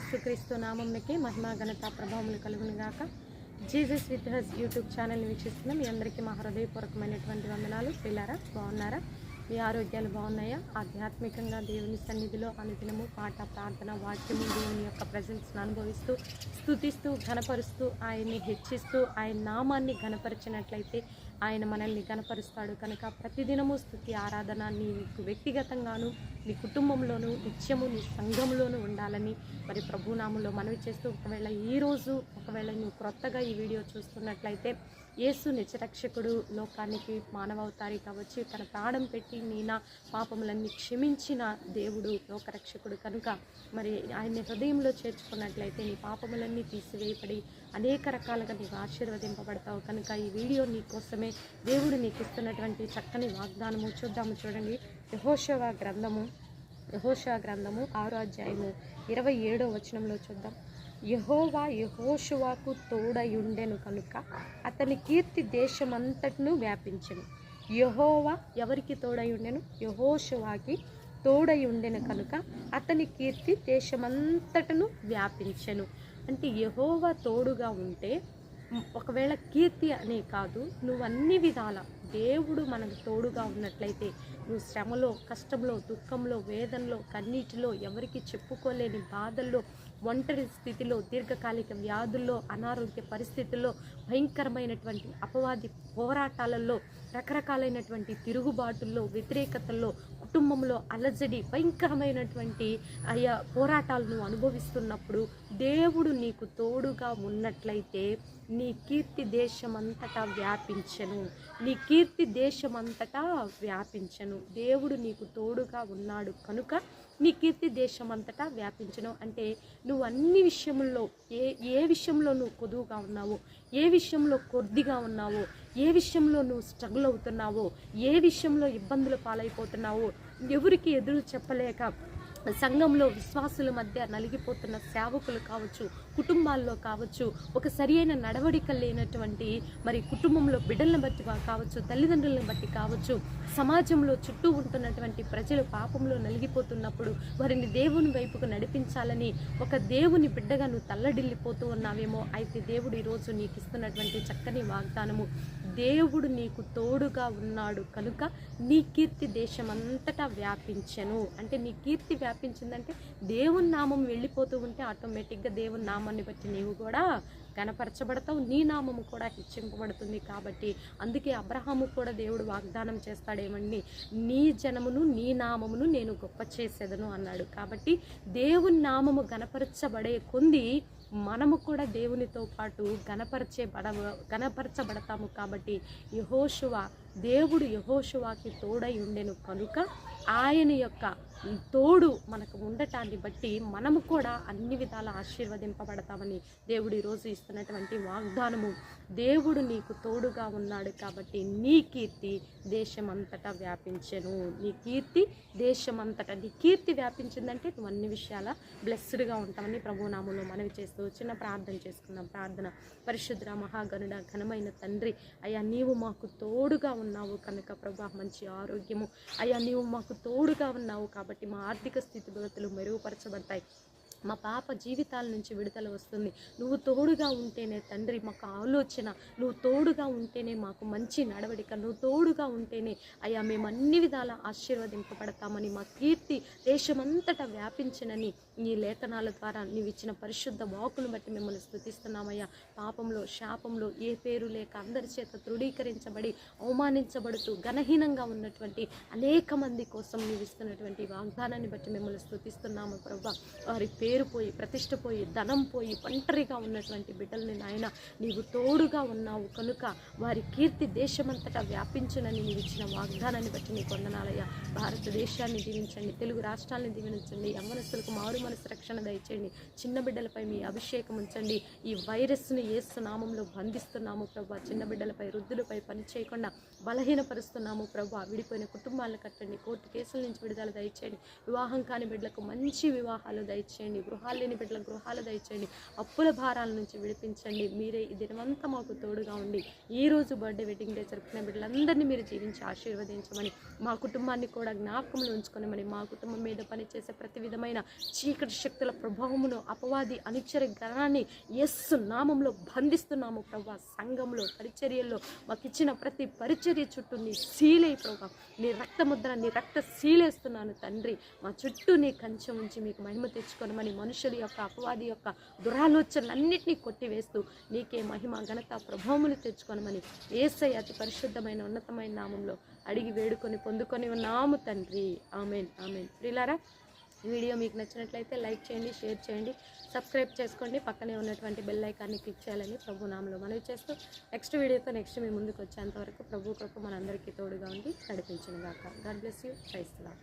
యేసుక్రీస్తు నామంకి మహిమా ఘనత ప్రభావములు కలుగును గాక జీసస్ విత్ హస్ యూట్యూబ్ ఛానల్ని వీక్షిస్తున్న మీ అందరికీ మా హృదయపూర్వకమైనటువంటి వందనాలు. పిల్లారా బాగున్నారా? మీ ఆరోగ్యాలు బాగున్నాయా? ఆధ్యాత్మికంగా దేవుని సన్నిధిలో అనుదినము పాట ప్రార్థన వాక్యము దేవుని యొక్క ప్రజెన్స్ను అనుభవిస్తూ స్థుతిస్తూ ఘనపరుస్తూ ఆయన్ని హెచ్చిస్తూ ఆయన నామాన్ని ఘనపరిచినట్లయితే ఆయన మనల్ని కనపరుస్తాడు. కనుక ప్రతిదినము స్థుతి ఆరాధన నీకు వ్యక్తిగతంగాను నీ కుటుంబంలోను నిత్యము నీ సంఘంలోనూ ఉండాలని మరి ప్రభునామంలో మనవి చేస్తూ ఒకవేళ ఈరోజు ఒకవేళ నువ్వు క్రొత్తగా ఈ వీడియో చూస్తున్నట్లయితే యేసు నిజరక్షకుడు లోకానికి మానవతారిగా వచ్చి తన ప్రాణం పెట్టి నీ నా పాపములన్నీ క్షమించిన దేవుడు లోకరక్షకుడు. కనుక మరి ఆయన హృదయంలో చేర్చుకున్నట్లయితే నీ పాపములన్నీ తీసివేయబడి అనేక రకాలుగా నీకు ఆశీర్వదింపబడతావు. కనుక ఈ వీడియో నీ కోసమే దేవుడు నీకు ఇస్తున్నటువంటి చక్కని వాగ్దానము చూద్దాము చూడండి. యహోషవ గ్రంథము యహోషవ గ్రంథము ఆరో అధ్యాయము ఇరవై ఏడో వచనంలో చూద్దాం. యహోవా యహోషువాకు తోడయుండెను కనుక అతని కీర్తి దేశమంతటిను వ్యాపించెను. యహోవా ఎవరికి తోడయుండెను? యహోషువాకి తోడయుండెను కనుక అతని కీర్తి దేశమంతటను వ్యాపించెను. అంటే యహోవా తోడుగా ఉంటే ఒకవేళ కీర్తి అనే కాదు నువ్వు అన్ని విధాల దేవుడు మనకు తోడుగా ఉన్నట్లయితే నువ్వు శ్రమలో కష్టంలో దుఃఖంలో వేదనలో కన్నీటిలో ఎవరికి చెప్పుకోలేని బాధల్లో ఒంటరి స్థితిలో దీర్ఘకాలిక వ్యాధుల్లో అనారోగ్య పరిస్థితుల్లో భయంకరమైనటువంటి అపవాది పోరాటాలలో రకరకాలైనటువంటి తిరుగుబాటుల్లో వ్యతిరేకతల్లో కుటుంబంలో అలజడి భయంకరమైనటువంటి అయ్యా పోరాటాలను అనుభవిస్తున్నప్పుడు దేవుడు నీకు తోడుగా ఉన్నట్లయితే నీ కీర్తి దేశమంతటా వ్యాపించను. నీ కీర్తి దేశమంతటా వ్యాపించను. దేవుడు నీకు తోడుగా ఉన్నాడు కనుక నీ కీర్తి దేశమంతటా వ్యాపించను. అంటే నువ్వు అన్ని విషయంలో ఏ ఏ విషయంలో నువ్వు కొదువుగా ఉన్నావో ఏ విషయంలో కొద్దిగా ఉన్నావో ఏ విషయంలో నువ్వు స్ట్రగుల్ అవుతున్నావో ఏ విషయంలో ఇబ్బందులు పాలైపోతున్నావో ఎవరికి ఎదురు చెప్పలేక సంఘంలో విశ్వాసుల మధ్య నలిగిపోతున్న సేవకులు కావచ్చు కుటుంబాల్లో కావచ్చు ఒక సరి అయిన నడవడిక లేనటువంటి మరి కుటుంబంలో బిడ్డలను బట్టి కావచ్చు తల్లిదండ్రులను బట్టి కావచ్చు సమాజంలో చుట్టూ ఉంటున్నటువంటి ప్రజలు పాపంలో నలిగిపోతున్నప్పుడు వారిని దేవుని వైపుకు నడిపించాలని ఒక దేవుని బిడ్డగా నువ్వు తల్లడిల్లిపోతూ ఉన్నావేమో అయితే దేవుడు ఈరోజు నీకు ఇస్తున్నటువంటి చక్కని వాగ్దానము. దేవుడు నీకు తోడుగా ఉన్నాడు కనుక నీ కీర్తి దేశమంతటా వ్యాపించెను. అంటే నీ కీర్తి వ్యాపించిందంటే దేవుని నామం వెళ్ళిపోతూ ఉంటే ఆటోమేటిక్గా దేవుని నామాన్ని బట్టి నీవు కూడా కనపరచబడతావు. నీ నామము కూడా హెచ్చింపబడుతుంది కాబట్టి అందుకే అబ్రహాము కూడా దేవుడు వాగ్దానం చేస్తాడేమండి? నీ జనమును నీ నామమును నేను గొప్ప చేసేదను అన్నాడు. కాబట్టి దేవుని నామము గనపరచబడే కొంది మనము కూడా దేవునితో పాటు గణపరిచే బడ గణపరచబడతాము కాబట్టి యహోషువ దేవుడు యహోషువాకి తోడై ఉండెను కనుక ఆయన యొక్క తోడు మనకు ఉండటాన్ని బట్టి మనము కూడా అన్ని విధాల ఆశీర్వదింపబడతామని దేవుడు ఈరోజు ఇస్తున్నటువంటి వాగ్దానము. దేవుడు నీకు తోడుగా ఉన్నాడు కాబట్టి నీ కీర్తి దేశమంతటా వ్యాపించను. నీ కీర్తి దేశమంతటా నీ కీర్తి వ్యాపించిందంటే నువ్వు అన్ని విషయాల బ్లెస్డ్గా ఉంటామని ప్రభునామంలో మనవి చేస్తూ చిన్న ప్రార్థన చేసుకున్నాం ప్రార్థన. పరిశుద్ర మహాగణుడ ఘనమైన తండ్రి అయ్యా నీవు మాకు తోడుగా ఉన్నావు కనుక ప్రభా మంచి ఆరోగ్యము. అయ్యా నీవు మాకు తోడుగా ఉన్నావు కాబట్టి మా ఆర్థిక స్థితిగతులు మెరుగుపరచబడతాయి. మా పాప జీవితాల నుంచి విడుదల వస్తుంది. నువ్వు తోడుగా ఉంటేనే తండ్రి మాకు ఆలోచన. నువ్వు తోడుగా ఉంటేనే మాకు మంచి నడవడిక. నువ్వు తోడుగా ఉంటేనే అయ్యా మేము అన్ని విధాల ఆశీర్వదింపబడతామని మా కీర్తి దేశమంతటా వ్యాపించనని నీ లేఖనాల ద్వారా నీవు ఇచ్చిన పరిశుద్ధ వాకును బట్టి మిమ్మల్ని స్థుతిస్తున్నామయ్యా. పాపంలో శాపంలో ఏ పేరు లేక అందరి చేత తృఢీకరించబడి అవమానించబడుతూ ఘనహీనంగా ఉన్నటువంటి అనేక మంది కోసం నీవు ఇస్తున్నటువంటి వాగ్దానాన్ని బట్టి మిమ్మల్ని స్థుతిస్తున్నాము ప్రభా. వారి పేరు పోయి ప్రతిష్ట పోయి ధనం పోయి ఒంటరిగా ఉన్నటువంటి బిడ్డల్ని నాయన నీవు తోడుగా ఉన్నావు కనుక వారి కీర్తి దేశమంతటా వ్యాపించునని నీవు ఇచ్చిన వాగ్దానాన్ని బట్టి నీ వందనాలయ్యా. భారతదేశాన్ని దీవించండి తెలుగు రాష్ట్రాలను దీవించండి యవ్వనస్తులకు మారు మనసు రక్షణ దయచేయండి చిన్న బిడ్డలపై మీ అభిషేకం ఉంచండి. ఈ వైరస్ను ఏసు నామంలో బంధిస్తున్నాము ప్రభా. చిన్న బిడ్డలపై వృద్ధులపై పని చేయకుండా బలహీనపరుస్తున్నాము ప్రభా. విడిపోయిన కుటుంబాలను కట్టండి కోర్టు కేసుల నుంచి విడుదల దయచేయండి. వివాహం కాని బిడ్డలకు మంచి వివాహాలు దయచేయండి. దయచేయండి గృహాలు లేని బిడ్డల గృహాలు దయచేయండి అప్పుల భారాల నుంచి విడిపించండి. మీరే ఈ దినమంతా మాకు తోడుగా ఉండి ఈ రోజు బర్త్డే వెడ్డింగ్ డే జరుపుకునే బిడ్డలందరినీ మీరు జీవించి ఆశీర్వదించమని మా కుటుంబాన్ని కూడా జ్ఞాపకంలో ఉంచుకోనమని మా కుటుంబం మీద పనిచేసే ప్రతి విధమైన చీకటి శక్తుల ప్రభావమును అపవాది అనిచ్చర గణాన్ని ఎస్సు నామంలో బంధిస్తున్నాము ప్రభా. సంఘంలో పరిచర్యల్లో మాకు ఇచ్చిన ప్రతి పరిచర్య చుట్టూ నీ సీలై ప్రభా. నీ రక్తముద్ర నీ రక్త సీలేస్తున్నాను తండ్రి. మా చుట్టూ నీ కంచె ఉంచి మీకు మహిమ తెచ్చుకోనమని మనుషుల యొక్క అపవాది యొక్క దురాలోచనలన్నింటినీ కొట్టివేస్తూ నీకే మహిమ ఘనత ప్రభావములు తెచ్చుకోనమని ఏసై అతి పరిశుద్ధమైన ఉన్నతమైన నామంలో అడిగి వేడుకొని పొందుకొని ఉన్నాము తండ్రి. Amen amen. ప్రిలారా ఈ వీడియో మీకు నచ్చినట్లయితే లైక్ చేయండి షేర్ చేయండి సబ్స్క్రైబ్ చేసుకోండి. పక్కనే ఉన్నటువంటి బెల్ ఐకాన్ని క్లిక్ చేయాలని ప్రభు నామంలో మనవి చేస్తూ నెక్స్ట్ వీడియోతో నెక్స్ట్ మీ ముందుకు వచ్చేంతవరకు ప్రభు కృప మనందరికీ తోడుగా ఉండి నడిపించిన గాక గాడ్ బ్లెస్ యూ. క్రైస్తలా